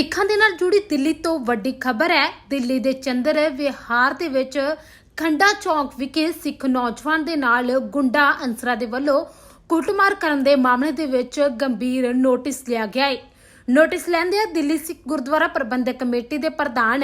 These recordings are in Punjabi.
ਸਿੱਖਾਂ ਦੇ ਨਾਲ ਜੁੜੀ ਦਿੱਲੀ ਤੋਂ ਵੱਡੀ ਖਬਰ ਹੈ। ਦਿੱਲੀ ਦੇ ਚੰਦਰ ਵਿਹਾਰ ਦੇ ਵਿੱਚ ਖੰਡਾ ਚੌਂਕ ਵਿਖੇ ਸਿੱਖ ਨੌਜਵਾਨ ਦੇ ਨਾਲ ਗੁੰਡਾ ਅੰਸਰਾ ਦੇ ਵੱਲੋਂ ਕੁੱਟਮਾਰ ਕਰਨ ਦੇ ਮਾਮਲੇ ਦੇ ਵਿੱਚ ਗੰਭੀਰ ਨੋਟਿਸ ਲਿਆ ਗਿਆ ਹੈ। ਨੋਟਿਸ ਲੈਂਦੇ ਦਿੱਲੀ ਸਿੱਖ ਗੁਰਦੁਆਰਾ ਪ੍ਰਬੰਧਕ ਕਮੇਟੀ ਦੇ ਪ੍ਰਧਾਨ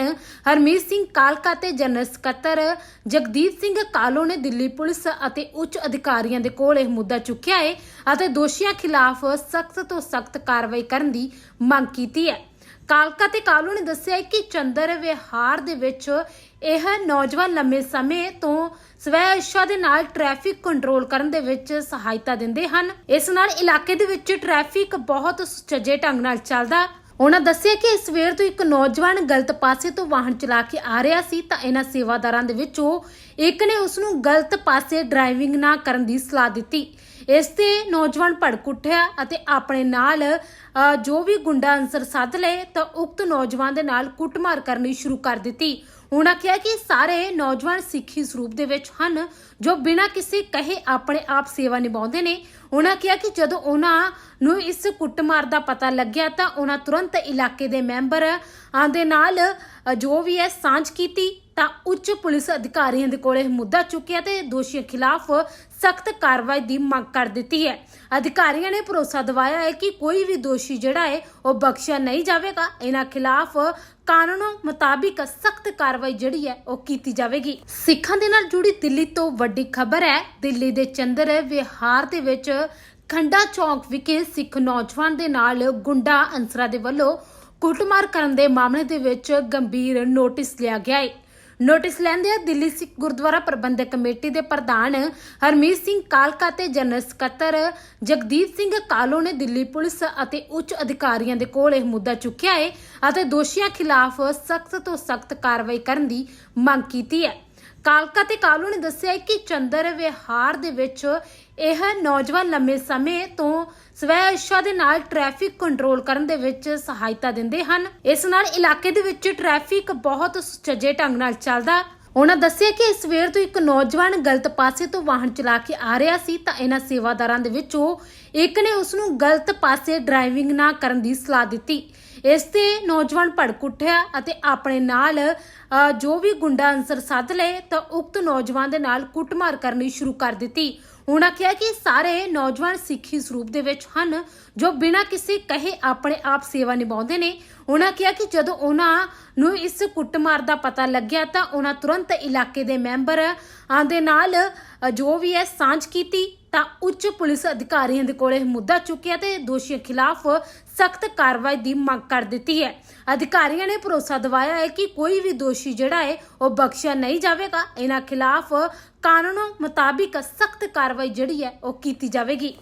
ਹਰਮੀਤ ਸਿੰਘ ਕਾਲਕਾ ਤੇ ਜਨਰਲ ਸਕੱਤਰ ਜਗਦੀਪ ਸਿੰਘ ਕਾਲੋ ਨੇ ਦਿੱਲੀ ਪੁਲਿਸ ਅਤੇ ਉੱਚ ਅਧਿਕਾਰੀਆਂ ਦੇ ਕੋਲ ਇਹ ਮੁੱਦਾ ਚੁੱਕਿਆ ਹੈ ਅਤੇ ਦੋਸ਼ੀਆਂ ਖਿਲਾਫ ਸਖਤ ਤੋਂ ਸਖਤ ਕਾਰਵਾਈ ਕਰਨ ਦੀ ਮੰਗ ਕੀਤੀ ਹੈ। ਕਾਲਕਾ ਤੇ ਕਾਲੂ ਨੇ ਦੱਸਿਆ ਕਿ ਚੰਦਰ ਵਿਹਾਰ ਦੇ ਵਿੱਚ ਇਹ ਨੌਜਵਾਨ ਲੰਮੇ ਸਮੇਂ ਤੋਂ ਸਵੈ ਇੱਛਾ ਦੇ ਨਾਲ ਟ੍ਰੈਫਿਕ ਕੰਟਰੋਲ ਕਰਨ ਦੇ ਵਿੱਚ ਸਹਾਇਤਾ ਦਿੰਦੇ ਹਨ। ਇਸ ਨਾਲ ਇਲਾਕੇ ਦੇ ਵਿੱਚ ਟ੍ਰੈਫਿਕ ਬਹੁਤ ਸੁਚੱਜੇ ਢੰਗ ਨਾਲ ਚੱਲਦਾ ਉਹਨਾਂ ਦੱਸਿਆ ਕਿ ਇਸ ਵੇਰ ਤੋਂ ਇੱਕ ਨੌਜਵਾਨ ਗਲਤ ਪਾਸੇ ਤੋਂ ਵਾਹਨ ਚਲਾ ਕੇ ਆ ਰਿਹਾ ਸੀ ਤਾਂ ਇਹਨਾਂ ਸੇਵਾਦਾਰਾਂ ਦੇ ਵਿੱਚੋਂ ਇੱਕ ਨੇ ਉਸ ਨੂੰ ਗਲਤ ਪਾਸੇ ਡਰਾਈਵਿੰਗ ਨਾ ਕਰਨ ਦੀ ਸਲਾਹ ਦਿੱਤੀ। ਇਸ ਤੇ ਨੌਜਵਾਨ ਭੜਕ ਉੱਠਿਆ ਅਤੇ ਆਪਣੇ ਨਾਲ ਅ, ਜੋ ਵੀ ਗੁੰਡਾ ਅੰਸਰ ਸੱਦ ਲਏ ਤਾਂ ਉਕਤ ਨੌਜਵਾਨ ਦੇ ਨਾਲ ਕੁੱਟਮਾਰ ਕਰਨੀ ਸ਼ੁਰੂ ਕਰ ਦਿੱਤੀ। ਉਹਨਾਂ ਕਿਹਾ ਕਿ ਸਾਰੇ ਨੌਜਵਾਨ ਸਿੱਖੀ ਸਰੂਪ ਦੇ ਵਿੱਚ ਹਨ ਜੋ ਬਿਨਾਂ ਕਿਸੇ ਕਹੇ ਆਪਣੇ ਆਪ ਸੇਵਾ ਨਿਭਾਉਂਦੇ ਨੇ। ਉਹਨਾਂ ਕਿਹਾ ਕਿ ਜਦੋਂ ਉਹਨਾਂ ਨੂੰ ਇਸ ਕੁੱਟਮਾਰ ਦਾ ਪਤਾ ਲੱਗਿਆ ਤਾਂ ਉਹਨਾਂ ਤੁਰੰਤ ਇਲਾਕੇ ਦੇ ਮੈਂਬਰਾਂ ਦੇ ਨਾਲ ਜੋ ਵੀ ਹੈ ਸਾਂਝ ਕੀਤੀ ਤਾਂ ਉੱਚ ਪੁਲਿਸ ਅਧਿਕਾਰੀਆਂ ਦੇ ਕੋਲ ਮੁੱਦਾ ਚੁੱਕਿਆ ਤੇ ਦੋਸ਼ੀਆਂ ਖਿਲਾਫ ਸਖਤ ਕਾਰਵਾਈ ਦੀ ਮੰਗ ਕਰ ਦਿੱਤੀ ਹੈ। ਅਧਿਕਾਰੀਆਂ ਨੇ ਭਰੋਸਾ ਦਿਵਾਇਆ ਹੈ ਕਿ ਕੋਈ ਵੀ ਦੋਸ਼ੀ ਜਿਹੜਾ ਹੈ, ਉਹ ਬਖਸ਼ਿਆ ਨਹੀਂ ਜਾਵੇਗਾ। ਇਹਨਾਂ ਖਿਲਾਫ ਕਾਨੂੰਨ ਮੁਤਾਬਿਕ ਸਖਤ ਕਾਰਵਾਈ ਜਿਹੜੀ ਹੈ, ਉਹ ਕੀਤੀ ਜਾਵੇਗੀ। ਸਿੱਖਾਂ ਦੇ ਨਾਲ ਜੁੜੀ ਦਿੱਲੀ ਤੋਂ ਵੱਡੀ ਖਬਰ ਹੈ, ਦਿੱਲੀ ਦੇ ਚੰਦਰ ਵਿਹਾਰ ਦੇ ਵਿੱਚ ਖੰਡਾ ਚੌਕ ਵਿਖੇ ਸਿੱਖ ਨੌਜਵਾਨ ਦੇ ਨਾਲ ਗੁੰਡਾ ਅੰਸਰਾ ਦੇ ਵੱਲੋਂ ਕੁੱਟਮਾਰ ਕਰਨ ਦੇ ਮਾਮਲੇ ਦੇ ਵਿੱਚ ਗੰਭੀਰ ਨੋਟਿਸ ਲਿਆ ਗਿਆ ਹੈ। ਨੋਟਿਸ ਲੈਂਦਿਆਂ ਦਿੱਲੀ ਸਿੱਖ ਗੁਰਦੁਆਰਾ ਪ੍ਰਬੰਧਕ ਕਮੇਟੀ ਦੇ ਪ੍ਰਧਾਨ ਹਰਮੀਤ ਸਿੰਘ ਕਾਲਕਾ ਤੇ ਜਨਰਲ ਸਕੱਤਰ ਜਗਦੀਪ ਸਿੰਘ ਕਾਲੋ ਨੇ ਦਿੱਲੀ ਪੁਲਿਸ ਅਤੇ ਉੱਚ ਅਧਿਕਾਰੀਆਂ ਦੇ ਕੋਲ ਇਹ ਮੁੱਦਾ ਚੁੱਕਿਆ ਹੈ ਅਤੇ ਦੋਸ਼ੀਆਂ ਖਿਲਾਫ ਸਖਤ ਤੋਂ ਸਖਤ ਕਾਰਵਾਈ ਕਰਨ ਦੀ ਮੰਗ ਕੀਤੀ ਹੈ। ਕਾਲਕਾ ਤੇ ਕਾਲੂ ਨੇ ਦੱਸਿਆ ਕਿ ਚੰਦਰ ਵਿਹਾਰ ਦੇ ਵਿੱਚ ਇਹ ਨੌਜਵਾਨ ਲੰਮੇ ਸਮੇਂ ਤੋਂ ਸਵੈ ਇੱਛਾ ਦੇ ਨਾਲ ਟ੍ਰੈਫਿਕ ਕੰਟਰੋਲ ਕਰਨ ਦੇ ਵਿੱਚ ਸਹਾਇਤਾ ਦਿੰਦੇ ਹਨ। ਇਸ ਨਾਲ ਇਲਾਕੇ ਦੇ ਵਿੱਚ ਟ੍ਰੈਫਿਕ ਬਹੁਤ ਸੁਚੱਜੇ ਢੰਗ ਨਾਲ ਚੱਲਦਾ। ਉਹਨਾਂ ਦੱਸਿਆ ਕਿ ਸਵੇਰ ਤੋਂ ਇੱਕ ਨੌਜਵਾਨ ਗਲਤ ਪਾਸੇ ਤੋਂ ਵਾਹਨ ਚਲਾ ਕੇ ਆ ਰਿਹਾ ਸੀ ਤਾਂ ਇਹਨਾਂ ਸੇਵਾਦਾਰਾਂ ਦੇ ਵਿੱਚੋਂ ਇੱਕ ਨੇ ਉਸ ਨੂੰ ਗਲਤ ਪਾਸੇ ਡਰਾਈਵਿੰਗ ਨਾ ਕਰਨ ਦੀ ਸਲਾਹ ਦਿੱਤੀ। ਇਸ ਤੇ ਨੌਜਵਾਨ ਭੜਕ ਉੱਠਿਆ ਅਤੇ ਆਪਣੇ ਨਾਲ ਜੋ ਵੀ ਗੁੰਡਾ ਅੰਸਰ ਸੱਦ ਲਏ ਤਾਂ ਉਕਤ ਨੌਜਵਾਨ ਦੇ ਨਾਲ ਕੁੱਟਮਾਰ ਕਰਨੀ ਸ਼ੁਰੂ ਕਰ ਦਿੱਤੀ। ਉਹਨਾਂ ਕਿਹਾ ਕਿ ਸਾਰੇ ਨੌਜਵਾਨ ਸਿੱਖੀ ਸਰੂਪ ਦੇ ਵਿੱਚ ਹਨ, ਜੋ ਬਿਨਾਂ ਕਿਸੇ ਕਹੇ ਆਪਣੇ ਆਪ ਸੇਵਾ ਨਿਭਾਉਂਦੇ ਨੇ। ਉਹਨਾਂ ਕਿਹਾ ਕਿ ਜਦੋਂ ਉਹਨਾਂ ਨੂੰ ਇਸ ਕੁੱਟਮਾਰ ਦਾ ਪਤਾ ਲੱਗਿਆ ਤਾਂ ਉਹਨਾਂ ਤੁਰੰਤ ਇਲਾਕੇ ਦੇ ਮੈਂਬਰ ਦੇ ਨਾਲ ਜੋ ਵੀ ਹੈ, ਸਾਂਝ ਕੀਤੀ। ਤਾਂ ਉੱਚ ਪੁਲਿਸ ਅਧਿਕਾਰੀਆਂ ਦੇ ਕੋਲ ਇਹ ਮੁੱਦਾ ਚੁੱਕਿਆ ਤੇ ਦੋਸ਼ੀਆਂ ਖਿਲਾਫ ਸਖਤ ਕਾਰਵਾਈ ਦੀ ਮੰਗ ਕਰ ਦਿੱਤੀ ਹੈ। ਅਧਿਕਾਰੀਆਂ ਨੇ ਭਰੋਸਾ ਦਿਵਾਇਆ ਹੈ ਕਿ ਕੋਈ ਵੀ ਦੋਸ਼ੀ ਜਿਹੜਾ ਹੈ, ਉਹ ਬਖਸ਼ਿਆ ਨਹੀਂ ਜਾਵੇਗਾ। ਇਹਨਾਂ ਖਿਲਾਫ ਕਾਨੂੰਨ ਮੁਤਾਬਿਕ ਸਖਤ ਕਾਰਵਾਈ ਜਿਹੜੀ ਹੈ, ਉਹ ਕੀਤੀ ਜਾਵੇਗੀ।